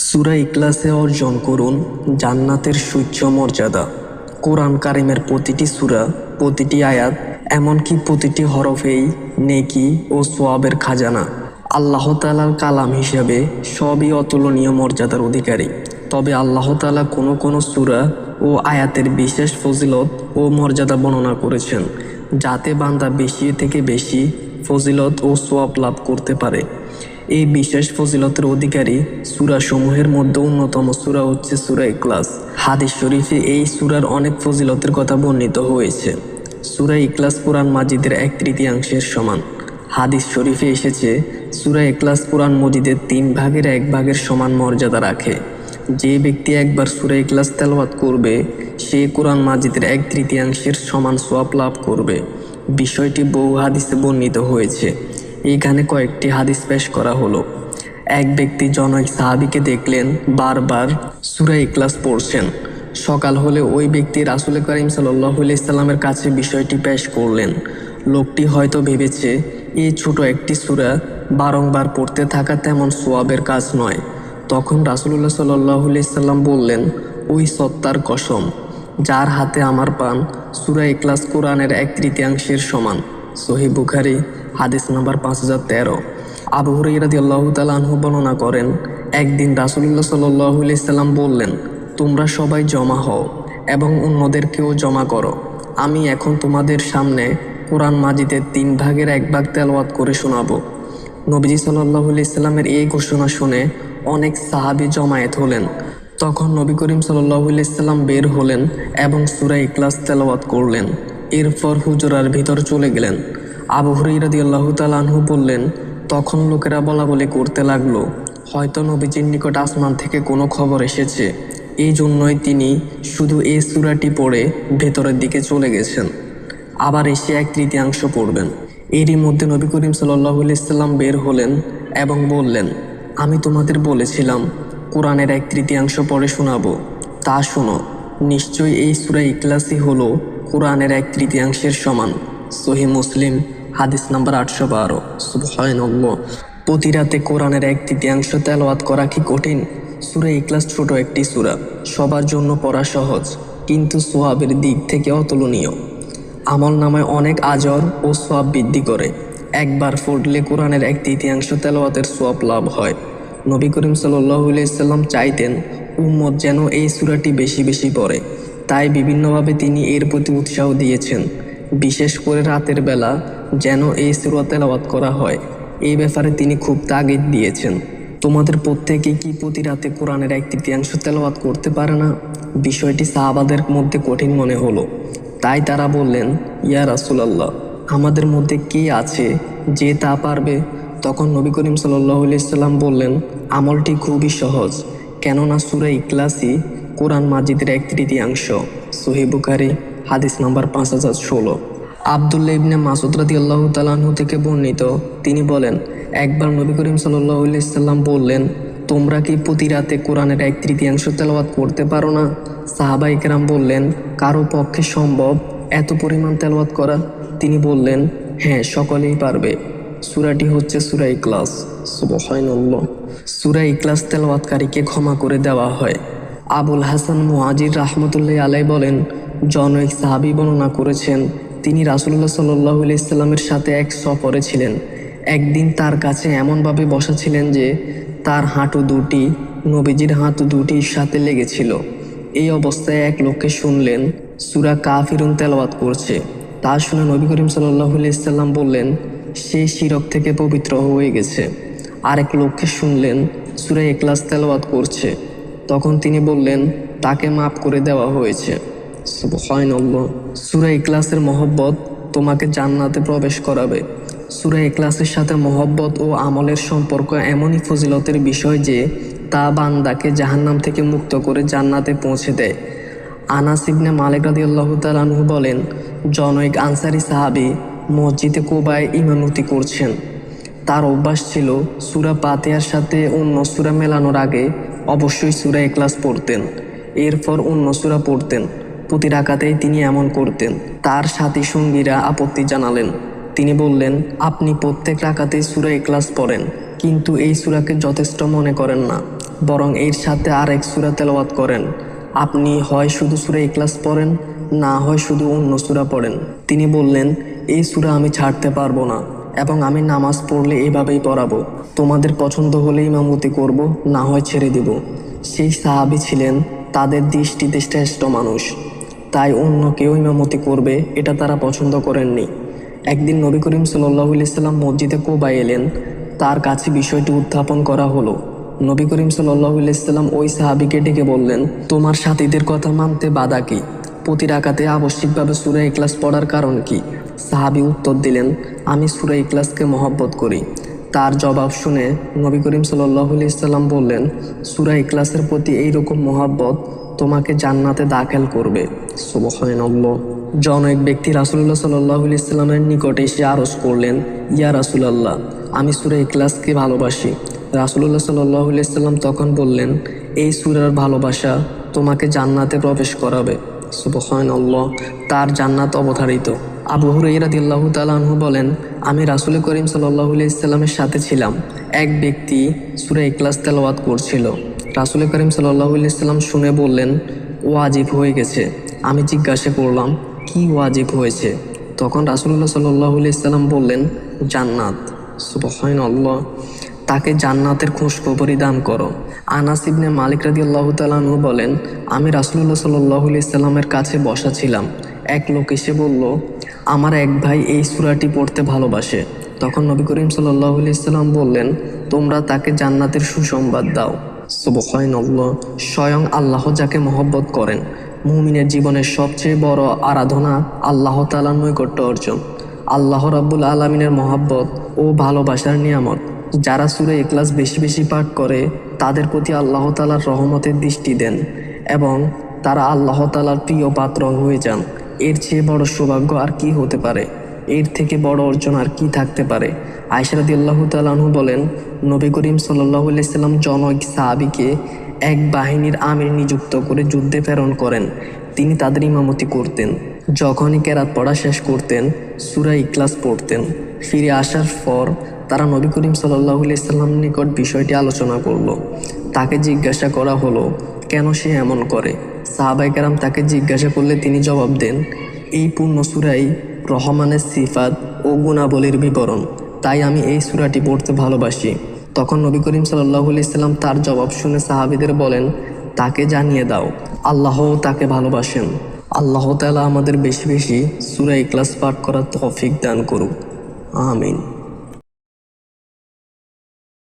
সুরা ইকলাসে অর্জন করুন জান্নাতের সূর্য মর্যাদা কোরআন কারিমের প্রতিটি সুরা, প্রতিটি আয়াত, এমনকি প্রতিটি হরফেই নেকি ও সোয়াবের খাজানা। আল্লাহ তালার কালাম হিসাবে সবই অতুলনীয় মর্যাদার অধিকারী। তবে আল্লাহ তালা কোনো কোনো সুরা ও আয়াতের বিশেষ ফজিলত ও মর্যাদা বর্ণনা করেছেন, যাতে বান্দা বেশি থেকে বেশি ফজিলত ও সোয়াব লাভ করতে পারে। এই বিশেষ ফজিলতের অধিকারী সমূহের মধ্যে অন্যতম সুরা হচ্ছে সুরা ইকলাস হাদিস শরীফে এই সুরার অনেক ফজিলতের কথা বর্ণিত হয়েছে। সুরা ইকলাস কোরআন মাজিদের এক তৃতীয়াংশের সমান। হাদিস শরীফে এসেছে, সুরা ইকলাস কোরআন মজিদের তিন ভাগের এক ভাগের সমান মর্যাদা রাখে। যে ব্যক্তি একবার সুরা ইকলাস তেলাওয়াত করবে, সে কোরআন মাজিদের এক তৃতীয়াংশের সমান সোয়াব লাভ করবে। বিষয়টি বহু হাদিসে বর্ণিত হয়েছে। এইখানে কয়েকটি হাদিস পেশ করা হলো। এক ব্যক্তি জনক সাহাবিকে দেখলেন, বারবার সুরা ইকলাস পড়ছেন। সকাল হলে ওই ব্যক্তি রাসুল করিম সাল্লাহ ইসলামের কাছে বিষয়টি পেশ করলেন। লোকটি হয়তো ভেবেছে, এই ছোট একটি সুরা বারংবার পড়তে থাকা তেমন সোয়াবের কাজ নয়। তখন রাসুল্লাহ সাল্লাহ বললেন, ওই সত্তার কসম, যার হাতে আমার পান সুরা ইকলাস কোরআনের এক তৃতীয়াংশের সমান। সহি বুখারি হাদিস নাম্বার পাঁচ হাজার তেরো। আবু হুরাইরাদি আল্লাহ তালাহু বর্ণনা করেন, একদিন রাসুলুল্লাহ সাল্লাহ ইসলাম বললেন, তোমরা সবাই জমা হও এবং অন্যদেরকেও জমা করো। আমি এখন তোমাদের সামনে কোরআন মাজিদের তিন ভাগের এক ভাগ তেলাওয়াত করে শোনাব নবীজি সাল্লাহ ইসলামের এই ঘোষণা শুনে অনেক সাহাবি জমায়েত হলেন। তখন নবী করিম সাল্লাহ ইসলাম বের হলেন এবং সুরা ইকলাস তেলাওয়াত করলেন। এরপর হুজরার ভিতর চলে গেলেন। আবু হরিরাদি আল্লাহ তালাহু বললেন, তখন লোকেরা বলা বলে করতে লাগল, হয়তো নবীজির নিকট আসমান থেকে কোনো খবর এসেছে। এই জন্যই তিনি শুধু এই সুরাটি পড়ে ভেতরের দিকে চলে গেছেন। আবার এসে এক তৃতীয়াংশ পড়বেন। এরই মধ্যে নবী করিম সাল্লাহ ইসলাম বের হলেন এবং বললেন, আমি তোমাদের বলেছিলাম, কোরআনের এক তৃতীয়াংশ পড়ে শোনাবো। তা শোনো, নিশ্চয়ই এই সুরা ইকলাসই হলো কোরআনের এক তৃতীয়াংশের সমান। সহি মুসলিম হাদিস নাম্বার আটশো বারো। সুবহানাল্লাহ। প্রতি রাতে কোরআনের এক তৃতীয়াংশ তেলাওয়াত করা কি কঠিন? সুরা ইকলাস ছোট একটি সুরা। সবার জন্য পড়া সহজ, কিন্তু সোয়াবের দিক থেকে অতুলনীয়। আমল নামায় অনেক আজর ও সোয়াব বৃদ্ধি করে। একবার ফুটলে কোরআনের এক তৃতীয়াংশ তেলাওয়াতের সোয়াব লাভ হয়। নবী করিম সাল্লাম চাইতেন, উম্মত যেন এই সুরাটি বেশি বেশি পড়ে। তাই বিভিন্নভাবে তিনি এর প্রতি উৎসাহ দিয়েছেন। বিশেষ করে রাতের বেলা যেন এই সুরা তেলাওয়াত করা হয়। এই ব্যাপারে তিনি খুব তাগিদ দিয়েছেন। তোমাদের প্রত্যেকে কি প্রতি রাতে কোরআনের এক তৃতীয়াংশ তেলাওয়াত করতে পারে না? বিষয়টি সাহাবাদের মধ্যে কঠিন মনে হলো। তাই তারা বললেন, ইয়া রাসুলাল্লাহ, আমাদের মধ্যে কে আছে যে তা পারবে? তখন নবী করিম সাল্লাম বললেন, আমলটি খুবই সহজ। কেননা সুরা ইকলাসি কোরআন মাজিদের এক তৃতীয়াংশ। সহি বুখারি হাদিস নাম্বার পাঁচ হাজার ষোলো। আবদুল্লা ইবনে মাসুদ রাদি আল্লাহ তালাহু থেকে বর্ণিত, তিনি বলেন, একবার নবী করিম সাল্লাম বললেন, তোমরা কি প্রতি রাতে কোরআনের এক তৃতীয়াংশ তেলাওয়াত করতে পারো না? সাহাবা ইকরাম বললেন, কারও পক্ষে সম্ভব এত পরিমাণ তেলাওয়াত করা? তিনি বললেন হ্যাঁ সকলেই পারবে। সুরাটি হচ্ছে সুরা ইকলাস সুবহানাল্লাহ। সুরা ইকলাস তেলাওয়াতকারীকে ক্ষমা করে দেওয়া হয়। আবুল হাসান মুহাজির রাহমতুল্লাহ আলাই বলেন জনৈক সাহাবি বর্ণনা করেছেন, তিনি রাসুল্লাহ সাল্লাহ ইসলামের সাথে এক সফরে ছিলেন। একদিন তার কাছে এমনভাবে বসা ছিলেন যে, তার হাঁটু দুটি, নবীজির হাঁটু দুটির সাথে লেগেছিল। এই অবস্থায় এক লোককে শুনলেন, সুরা কাফিরুন তেলাওয়াত করছে। তা শুনে নবী করিম সাল্লাহ ইসলাম বললেন, সে শিরক থেকে পবিত্র হয়ে গেছে। আরেক লোককে শুনলেন, সুরা একলাস তেলাওয়াত করছে। তখন তিনি বললেন, তাকে মাফ করে দেওয়া হয়েছে। সুবহানাল্লাহ। সুরা ইকলাসের মহব্বত তোমাকে জান্নাতে প্রবেশ করাবে। সুরা ইকলাসের সাথে মহব্বত ও আমলের সম্পর্ক এমনই ফজিলতের বিষয় যে তা বান্দাকে জাহান্নাম থেকে মুক্ত করে জান্নাতে পৌঁছে দেয়। আনাস ইবনে মালিক রাদিয়াল্লাহু তাআলাহু বলেন, জনৈক আনসারি সাহাবী মসজিদে কোবায় ইমামতি করছেন। তার অভ্যাস ছিল সুরা পাতেয়ার সাথে অন্য সুরা মেলানোর আগে অবশ্যই সুরা এক্লাস পড়তেন। এরপর অন্য সুরা পড়তেন। প্রতি রাকাতেই তিনি এমন করতেন। তার সাথী সঙ্গীরা আপত্তি জানালেন। তিনি বললেন, আপনি প্রত্যেক রাকাতেই সুরা এক্লাস পড়েন, কিন্তু এই সুরাকে যথেষ্ট মনে করেন না, বরং এর সাথে আরেক সুরা তেলাওয়াত করেন। আপনি হয় শুধু সুরা ইখলাস পড়েন, না হয় শুধু অন্য সুরা পড়েন। তিনি বললেন, এই সুরা আমি ছাড়তে পারব না, এবং আমি নামাজ পড়লে এভাবেই পড়াবো। তোমাদের পছন্দ হলে ইমামতি করব, না হয় ছেড়ে দিব। সেই সাহাবি ছিলেন তাদের দৃষ্টিতে শ্রেষ্ঠ মানুষ। তাই অন্য কেউ ইমামতি করবে, এটা তারা পছন্দ করেননি। একদিন নবী করিম সাল্লাহ ইসলাম মসজিদে কোবায় এলেন, তার কাছে বিষয়টি উত্থাপন করা হলো। নবী করিম সাল্লাহ ইসলাম ওই সাহাবিকে ডেকে বললেন, তোমার সাথীদের কথা মানতে বাধা কি? প্রতি রাকাতে আবশ্যিকভাবে সুরা ইকলাস পড়ার কারণ কি? সাহাবি উত্তর দিলেন, আমি সুরা ইকলাসকে মহব্বত করি। তার জবাব শুনে নবী করিম সাল্লাহ ইসলাম বললেন, সুরা ইকলাসের প্রতি এইরকম মহাব্বত তোমাকে জান্নাতে দাখিল করবে। সুবহানাল্লাহ। জন এক ব্যক্তি রাসুল্লাহ সাল্লাহ ইসলামের নিকটে এসে আরজ করলেন, ইয়া রাসুলাল্লাহ, আমি সুরা ইকলাসকে ভালোবাসি। রাসুল্লাহ সাল্লাহ ইসলাম তখন বললেন, এই সুরার ভালোবাসা তোমাকে জান্নাতে প্রবেশ করাবে। সুবহানাল্লাহ, তার জান্নাত অবধারিত। আবু হুরাইরাদিল্লাহু তালাহু বলেন, আমি রাসুল করিম সাল্লাহ ইসলামের সাথে ছিলাম। এক ব্যক্তি সুরে ইকলাস তেলাওয়াত করছিল। রাসুল করিম সাল্লাহ ইসলাম শুনে বললেন, ওয়াজিব হয়ে গেছে। আমি জিজ্ঞাসা করলাম, কি ওয়াজিব হয়েছে? তখন রাসুল্লাহ সাল্লাহ ইসলাম বললেন, জান্নাত। সুবহান আল্লাহ তাকে জান্নাতের খোঁজখবরই দান করো। আনাস ইবনে মালিক রাদি আল্লাহ তালানু বলেন, আমি রাসুল্লাহ সাল্লাহ ইসলামের কাছে বসা ছিলাম। এক লোক এসে বলল আমার এক ভাই এই সুরাটি পড়তে ভালোবাসে। তখন নবী করিম সাল্লাহ ইসলাম বললেন, তোমরা তাকে জান্নাতের সুসংবাদ দাও। সুবহানাল্লাহ, স্বয়ং আল্লাহ যাকে মহব্বত করেন। মুমিনের জীবনের সবচেয়ে বড় আরাধনা আল্লাহ তালার নৈকট্য অর্জন। আল্লাহ রাব্বুল আলমিনের মহাব্বত ও ভালোবাসার নিয়ামত। যারা সুরে এক্লাস বেশি বেশি পাঠ করে, তাদের প্রতি আল্লাহ তালার রহমতের দৃষ্টি দেন এবং তারা আল্লাহ তালার প্রিয় পাত্র হয়ে যান। এর চেয়ে বড় সৌভাগ্য আর কি হতে পারে? এর থেকে বড় অর্জন আর কি থাকতে পারে? আয়সারাদি আল্লাহ তালাহু বলেন, নবী করিম সাল্লাহ সাল্লাম জনক সাহাবিকে এক বাহিনীর আমির নিযুক্ত করে যুদ্ধে প্রেরণ করেন। তিনি তাদের ইমামতি করতেন। যখনই কেরাত পড়া শেষ করতেন, সুরা ইকলাস পড়তেন। ফিরে আসার পর তারা নবী করিম সাল্লাহ সাল্লাম নিকট বিষয়টি আলোচনা করল। তাকে জিজ্ঞাসা করা হলো, কেন সে এমন করে? সাহাবাই কারাম তাকে জিজ্ঞাসা করলে তিনি জবাব দেন, এই পূর্ণ সুরাই রহমানের সিফাত ও গুণাবলীর বিবরণ। তাই আমি এই সুরাটি পড়তে ভালোবাসি। তখন নবী করিম সাল্লাহ ইসলাম তার জবাব শুনে সাহাবিদের বলেন, তাকে জানিয়ে দাও, আল্লাহও তাকে ভালোবাসেন। আল্লাহ তালা আমাদের বেশি বেশি সুরা ইকলাস পাঠ করার তৌফিক দান করুক। আমিন।